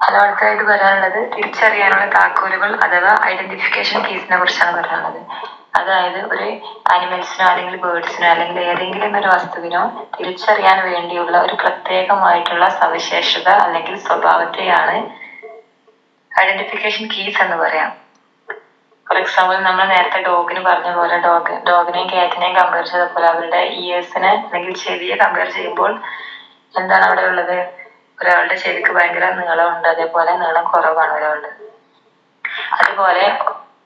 അടുത്തതായിട്ട് പറയാനുള്ളത് തിരിച്ചറിയാനുള്ള താക്കോലുകൾ അഥവാ ഐഡന്റിഫിക്കേഷൻ കീസിനെ കുറിച്ചാണ് പറയാനുള്ളത്. അതായത് ഒരു അനിമൽസിനോ അല്ലെങ്കിൽ ബേർഡ്സിനോ അല്ലെങ്കിൽ ഏതെങ്കിലും ഒരു വസ്തുവിനോ തിരിച്ചറിയാൻ വേണ്ടിയുള്ള ഒരു പ്രത്യേകമായിട്ടുള്ള സവിശേഷത അല്ലെങ്കിൽ സ്വഭാവത്തെയാണ് ഐഡന്റിഫിക്കേഷൻ കീസ് എന്ന് പറയാം. ഫോർ എക്സാമ്പിൾ നമ്മൾ നേരത്തെ ഡോഗിന് പറഞ്ഞ പോലെ ഡോഗ് ഡോഗിനെയും കാറ്റിനെയും കമ്പയർ ചെയ്തപ്പോൾ അവരുടെ ഇയേഴ്സിനെ അല്ലെങ്കിൽ ചെവിയെ കമ്പയർ ചെയ്യുമ്പോൾ എന്താണ് അവിടെ ഉള്ളത്? ഒരാളുടെ ചെവിക്ക് ഭയങ്കര നീളമുണ്ട്. അതേപോലെ നീളം കുറവാണ് ഒരാളുടെ. അതുപോലെ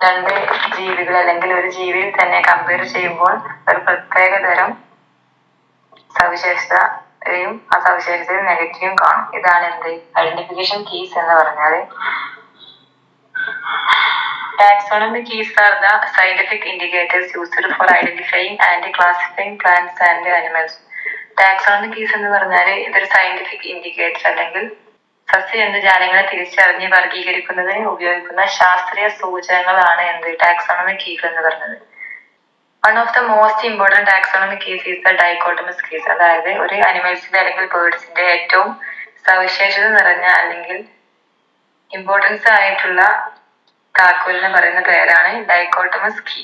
രണ്ട് ജീവികൾ അല്ലെങ്കിൽ ഒരു ജീവിയിൽ തന്നെ കമ്പയർ ചെയ്യുമ്പോൾ ഒരു പ്രത്യേക തരം സവിശേഷതയും ആ സവിശേഷതയിൽ നെഗറ്റീവും കാണും. ഇതാണ് എന്ത്? ഐഡന്റിഫിക്കേഷൻ കീസ് എന്ന് പറഞ്ഞാൽ Taxonomy keys are the scientific indicators used for identifying and classifying plants and animals. Taxonomy keys എന്ന് പറഞ്ഞാൽ ഇതൊരു സയന്റിഫിക് ഇൻഡിക്കേറ്റർ അല്ലെങ്കിൽ സസ്യജന്തുജാലങ്ങളെ തിരിച്ചറിഞ്ഞ് വർഗീകരിക്കുന്നതിന് ഉപയോഗിക്കുന്ന ശാസ്ത്രീയ സൂചകങ്ങളാണ് എന്ത്? ടാക്സോണമി കീസ് എന്ന് പറഞ്ഞത്. One of the most important taxonomy keys is the dichotomous keys അതായത് ഒരു അനിമൽസിന്റെ അല്ലെങ്കിൽ ബേർഡ്സിന്റെ ഏറ്റവും സവിശേഷത നിറഞ്ഞ അല്ലെങ്കിൽ ഇമ്പോർട്ടൻസ് ആയിട്ടുള്ള താക്കോലിന് പറയുന്ന പേരാണ് dichotomous key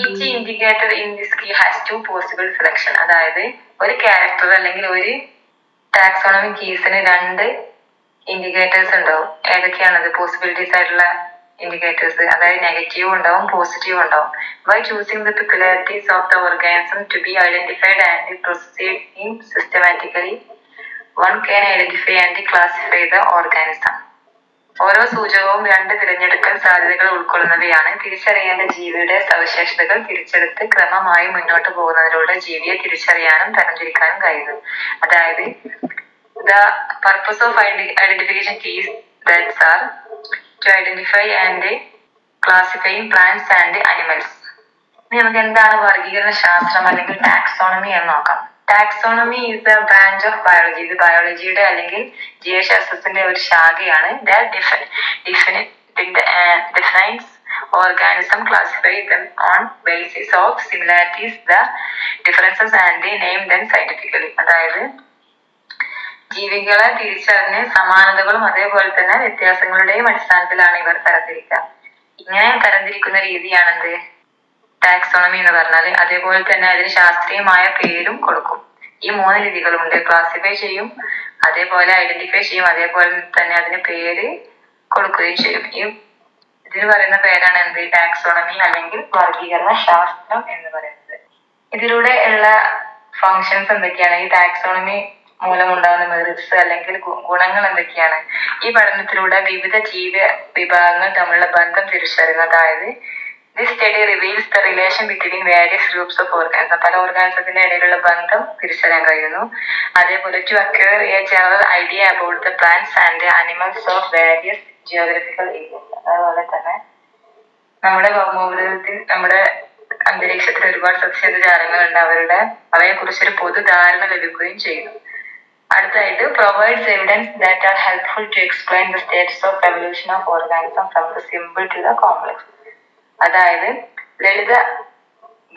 each indicator in this key has two possible selection അതായത് ഒരു ക്യാരക്ടർ അല്ലെങ്കിൽ ഒരു ടാക്സോണമി കീസിന് രണ്ട് ഇൻഡിക്കേറ്റേഴ്സ് ഉണ്ടാവും. ഏതൊക്കെയാണത് പോസിബിലിറ്റീസ് ആയിട്ടുള്ള ഇൻഡിക്കേറ്റേഴ്സ് അതായത് നെഗറ്റീവ് ഉണ്ടാവും പോസിറ്റീവ് ഉണ്ടാവും. By choosing the peculiarities of the organism to be identified and proceeding systematically one can identify and classify the organism ഓരോ സൂചകവും രണ്ട് തിരഞ്ഞെടുക്കൽ സാധ്യതകൾ ഉൾക്കൊള്ളുന്നവയാണ്. തിരിച്ചറിയേണ്ട ജീവിയുടെ സവിശേഷതകൾ തിരിച്ചെടുത്ത് ക്രമമായി മുന്നോട്ട് പോകുന്നതിലൂടെ ജീവിയെ തിരിച്ചറിയാനും തരംതിരിക്കാനും കഴിയുന്നു. അതായത് the purpose of identification keys that's are to identify and classifying plants and animals ഇനി നമുക്ക് എന്താണ് വർഗീകരണ ശാസ്ത്രം അല്ലെങ്കിൽ ടാക്സോണമി എന്ന് നോക്കാം. Taxonomy is a branch of biology ഇത് ബയോളജിയുടെ അല്ലെങ്കിൽ ജീവശാസ്ത്രത്തിന്റെ ഒരു ശാഖയാണ്. Defines organism them on basis of similarities the differences and they name them scientifically. അതായത് ജീവികളെ തിരിച്ചറിഞ്ഞ് സമാനതകളും അതേപോലെ തന്നെ വ്യത്യാസങ്ങളുടെയും അടിസ്ഥാനത്തിലാണ് ഇവർ തരംതിരിക്കുക. ഇങ്ങനെ തരംതിരിക്കുന്ന രീതിയാണെന്ത്? ടാക്സോണമി എന്ന് പറഞ്ഞാൽ അതേപോലെ തന്നെ അതിന് ശാസ്ത്രീയമായ പേരും കൊടുക്കും ഈ മൂന്ന് രീതികളുണ്ട്. ക്ലാസിഫൈ ചെയ്യും. അതേപോലെ ഐഡന്റിഫൈ ചെയ്യും. അതേപോലെ തന്നെ അതിന് പേര് കൊടുക്കുകയും ചെയ്യും. ഈ ഇതിന് പറയുന്ന പേരാണ് എന്ത്? ടാക്സോണമി അല്ലെങ്കിൽ വർഗീകരണ ശാസ്ത്രം എന്ന് പറയുന്നത്. ഇതിലൂടെ ഉള്ള ഫങ്ഷൻസ് എന്തൊക്കെയാണ്? ഈ ടാക്സോണമി മൂലമുണ്ടാകുന്ന മെറിറ്റ്സ് അല്ലെങ്കിൽ ഗുണങ്ങൾ എന്തൊക്കെയാണ്? ഈ പഠനത്തിലൂടെ വിവിധ ജീവ വിഭാഗങ്ങൾ തമ്മിലുള്ള ബന്ധം തിരിച്ചറിയുന്നു അതായത് this study reveals the relation between various groups of organs പല ഓർഗാനിസത്തിന്റെ ഇടയിലുള്ള ബന്ധം തിരിച്ചറിയാൻ കഴിയുന്നു. അതേപോലെ to acquire a general idea about the plants and animals of various geographical areas അതുപോലെ തന്നെ നമ്മുടെ ഭൗമോപരിതലത്തിൽ നമ്മുടെ അന്തരീക്ഷത്തിൽ ഒരുപാട് സസ്യജാലങ്ങളുണ്ട് അവരുടെ അവയെ കുറിച്ചൊരു പൊതുധാരണ ലഭിക്കുകയും ചെയ്യുന്നു. അടുത്തായിട്ട് provides evidence that are helpful to explain the states of evolution of organism from the simple to the complex അതായത് ലളിത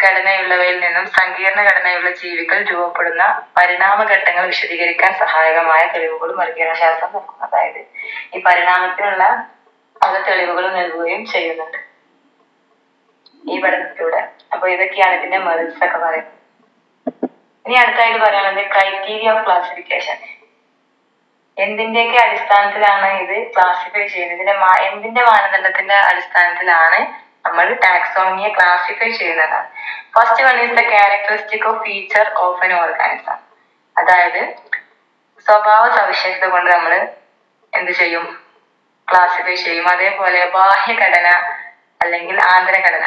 ഘടനയുള്ളവയിൽ നിന്നും സങ്കീർണ ഘടനയുള്ള ജീവികൾ രൂപപ്പെടുന്ന പരിണാമഘട്ടങ്ങൾ വിശദീകരിക്കാൻ സഹായകമായ തെളിവുകളും വർഗീകരണശാസ്ത്രം നൽകുന്നു. അതായത് ഈ പരിണാമത്തിനുള്ള പല തെളിവുകളും നൽകുകയും ചെയ്യുന്നുണ്ട്. ഈ പഠനത്തിലൂടെ. അപ്പൊ ഇതൊക്കെയാണ് ഇതിന്റെ മെറിറ്റ്സ് ഒക്കെ പറയുന്നത്. ഇനി അടുത്തായിട്ട് പറയാനുള്ളത് ക്രൈറ്റീരിയ ഓഫ് ക്ലാസിഫിക്കേഷൻ എന്തിന്റെയൊക്കെ അടിസ്ഥാനത്തിലാണ് ഇത് ക്ലാസിഫൈ ചെയ്യുന്നത്? ഇതിന്റെ എന്തിന്റെ മാനദണ്ഡത്തിന്റെ അടിസ്ഥാനത്തിലാണ് നമ്മൾ ടാക്സോമിയെ ക്ലാസിഫൈ ചെയ്യുന്നതാണ് first one is the characteristic of feature of an organism അതായത് സ്വഭാവ സവിശേഷത കൊണ്ട് നമ്മൾ എന്ത് ചെയ്യും? ക്ലാസിഫൈ ചെയ്യും. അതേപോലെ ബാഹ്യഘടന അല്ലെങ്കിൽ ആന്തരഘടന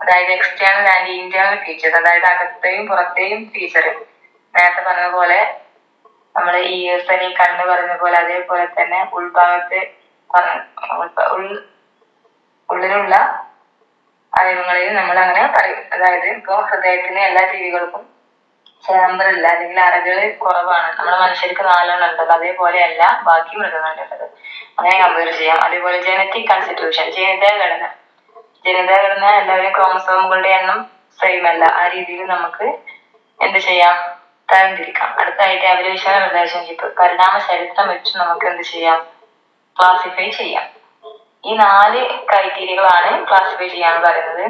അതായത് എക്സ്റ്റേണൽ ആൻഡ് ഇന്റേണൽ ഫീച്ചർ അതായത് അകത്തെയും പുറത്തെയും ഫീച്ചർ നേരത്തെ പറഞ്ഞ പോലെ നമ്മൾ ഈ ഈ കണ്ണ് പറഞ്ഞ പോലെ അതേപോലെ തന്നെ ഉൾഭാഗത്ത് ഉൾ ഉള്ളിലുള്ള അവയവങ്ങളിൽ നമ്മൾ അങ്ങനെ പറയും. അതായത് ഇപ്പൊ ഹൃദയത്തിന് എല്ലാ ജീവികൾക്കും ചേമ്പർ ഇല്ല അല്ലെങ്കിൽ അറകൾ കുറവാണ്. നമ്മുടെ മനുഷ്യർക്ക് നാലെണ്ണം ഉണ്ടത് അതേപോലെ അല്ല ബാക്കി മൃഗങ്ങളുണ്ടത് അങ്ങനെ കമ്പയർ ചെയ്യാം. അതേപോലെ ജനറ്റിക് കൺസ്റ്റിറ്റ്യൂഷൻ ജനിതാ ഘടന ജനിതാ ഘടന എല്ലാവരും ക്രോമസോമുകളുടെ എണ്ണം സെയിം അല്ല. ആ രീതിയിൽ നമുക്ക് എന്ത് ചെയ്യാം? തരംതിരിക്കാം. അടുത്തായിട്ട് എവല്യൂഷൻ റിലേഷൻഷിപ്പ് പരിണാമ ചരിത്രം വെച്ച് നമുക്ക് എന്ത് ചെയ്യാം? ക്ലാസിഫൈ ചെയ്യാം. ഈ നാല് ക്രൈറ്റീരിയകളാണ് ക്ലാസിഫൈ ചെയ്യാൻ പറയുന്നത്.